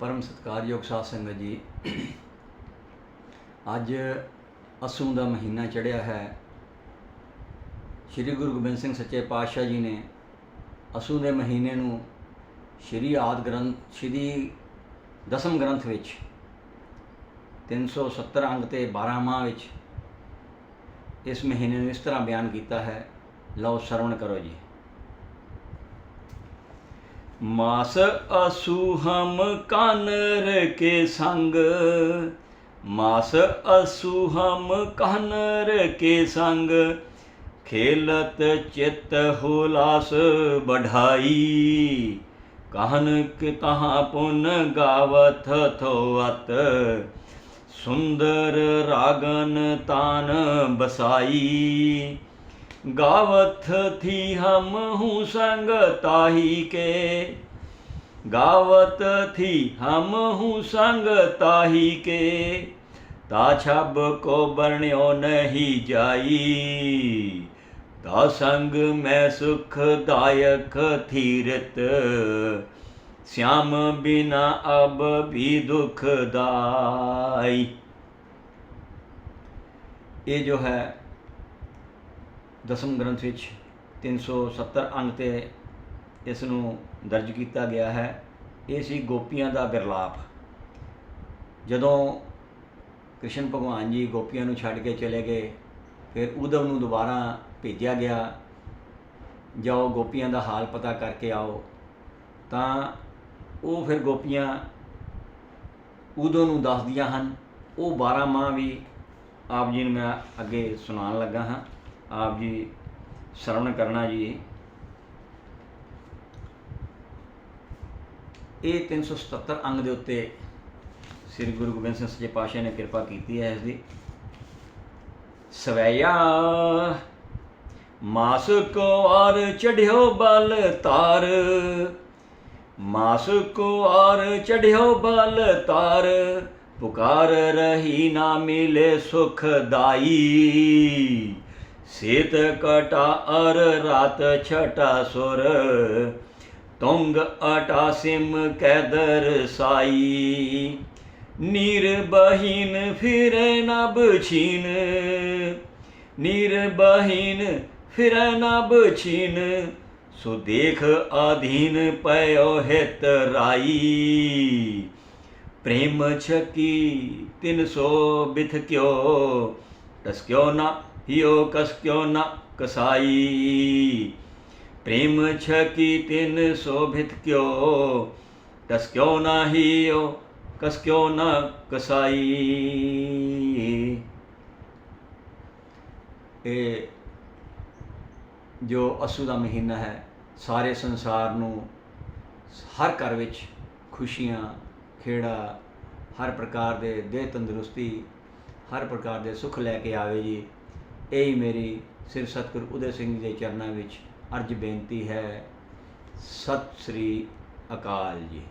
ਪਰਮ ਸਤਿਕਾਰਯੋਗ ਸਾਧ ਸੰਗਤ ਜੀ, ਅੱਜ ਅਸੂ ਦਾ ਮਹੀਨਾ ਚੜ੍ਹਿਆ ਹੈ। ਸ੍ਰੀ ਗੁਰੂ ਗੋਬਿੰਦ ਸਿੰਘ ਸੱਚੇ ਪਾਤਸ਼ਾਹ ਜੀ ਨੇ ਅਸੂ ਦੇ ਮਹੀਨੇ ਨੂੰ ਸ੍ਰੀ ਆਦ ਗ੍ਰੰਥ, ਸ੍ਰੀ ਦਸਮ ਗ੍ਰੰਥ ਵਿੱਚ 370 ਅੰਗ ਤੇ 12 ਮਾਹ ਵਿੱਚ ਇਸ ਮਹੀਨੇ ਨੂੰ ਇਸ ਤਰ੍ਹਾਂ ਬਿਆਨ ਕੀਤਾ ਹੈ, ਲਓ ਸਰਵਣ ਕਰੋ ਜੀ। ਮਾਸ ਅਸੂ ਹਮ ਕਾਨਰ ਕੇ ਸੰਗ। ਮਾਸ ਅਸੂ ਹਮ ਕਾਨਰ ਕੇ ਸੰਗ। ਖੇਲਤ ਚਿਤ ਹੋਲਾਸ ਬਢਾਈ ਕਹਨ ਕਿ ਤਹਾਂ ਪੁਨ ਗਾਵਤ ਥੋਅਤ ਸੁੰਦਰ ਰਾਗਨ ਤਾਨ ਬਸਾਈ। गावत थी हम हूँ संग ताही के। गावत थी हम हूँ संग ताही के। ताछब को बर्ण्यो नहीं जाई। ता संग में सुखदायक थी रत श्याम बिना अब भी दुखदाई ये जो है ਦਸਮ ਗ੍ਰੰਥ ਵਿੱਚ 370 ਅੰਗ ਤੇ ਇਸ ਨੂੰ ਦਰਜ ਕੀਤਾ ਗਿਆ ਹੈ। ਇਹ ਸੀ ਗੋਪੀਆਂ ਦਾ ਬਿਰਲਾਪ। ਜਦੋਂ ਕ੍ਰਿਸ਼ਨ ਭਗਵਾਨ ਜੀ ਗੋਪੀਆਂ ਨੂੰ ਛੱਡ ਕੇ ਚਲੇ ਗਏ, ਫਿਰ ਉਦਵ ਨੂੰ ਦੁਬਾਰਾ ਭੇਜਿਆ ਗਿਆ, ਜਾਓ, ਗੋਪੀਆਂ ਦਾ ਹਾਲ ਪਤਾ ਕਰਕੇ ਆਓ। ਤਾਂ ਉਹ ਫਿਰ ਗੋਪੀਆਂ ਉਦੋਂ ਨੂੰ ਦੱਸਦੀਆਂ ਹਨ। ਉਹ 12 ਮਾਹ ਵੀ ਆਪ ਜੀ ਨੂੰ ਮੈਂ ਅੱਗੇ ਸੁਣਾਉਣ ਲੱਗਾ ਹਾਂ। ਆਪ ਜੀ ਸ਼ਰਵਣ ਕਰਨਾ ਜੀ। ਇਹ 377 ਅੰਗ ਦੇ ਉੱਤੇ ਸ੍ਰੀ ਗੁਰੂ ਗੋਬਿੰਦ ਸਿੰਘ ਸੱਚੇ ਪਾਤਸ਼ਾਹ ਨੇ ਕਿਰਪਾ ਕੀਤੀ ਹੈ ਇਸ ਦੀ। ਸਵੈया ਮਾਸ ਕੋ ਆਰ ਚੜਿਓ ਬਲ ਤਾਰ, ਮਾਸ ਕੋ ਆਰ ਚੜਿਓ ਬਲ ਤਾਰ, ਪੁਕਾਰ ਰਹੀ ਨਾ ਮਿਲੇ ਸੁਖ ਦਾਈ। ਸੇਤ ਕਟਾ ਅਰ ਰਾਤ ਛਟਾ ਸੁਰ, ਤੁੰਗ ਅਟਾ ਸਿਮ ਕੈਦਰ ਸਾਈ। ਨੀਰ ਬਹੀਨ ਫਿਰੇ ਨਬ ਛੀਨ ਨੀਰ ਬਹੀਨ ਫਿਰੇ ਨਬ ਛੀਨ, ਸੋ ਦੇਖ ਆਧੀਨ ਪਇਓ ਹਿਤ ਰਾਈ। ਪ੍ਰੇਮ ਛਕੀ ਤਿਨ ਸੋ ਬਿਥ ਕਿਓ ਤਸ ਨਾ ਹਿਓ ਕਸ ਕਿਓ ਨਾ ਕਸਾਈ। ਪ੍ਰੇਮ ਛਕੀ ਤਿਨ ਸੋ ਬਿਥ ਕਿਓ ਤਸ ਕਿਓ ਨਾ ਹਿਓ ਕਸ ਕਿਉ ਨਾ ਕਸਾਈ। ਇਹ ਜੋ ਅਸੂ ਦਾ ਮਹੀਨਾ ਹੈ, ਸਾਰੇ ਸੰਸਾਰ ਨੂੰ ਹਰ ਘਰ ਵਿੱਚ ਖੁਸ਼ੀਆਂ, ਖੇੜਾ, ਹਰ ਪ੍ਰਕਾਰ ਦੇ ਦੇਹ ਤੰਦਰੁਸਤੀ, ਹਰ ਪ੍ਰਕਾਰ ਦੇ ਸੁੱਖ ਲੈ ਕੇ ਆਵੇ ਜੀ। ਇਹ ਹੀ ਮੇਰੀ ਸਿਰ ਸਤਿਗੁਰ ਉਦੇ ਸਿੰਘ ਜੀ ਦੇ ਚਰਨਾਂ ਵਿੱਚ ਅਰਜ ਬੇਨਤੀ ਹੈ। ਸਤਿ ਸ੍ਰੀ ਅਕਾਲ ਜੀ।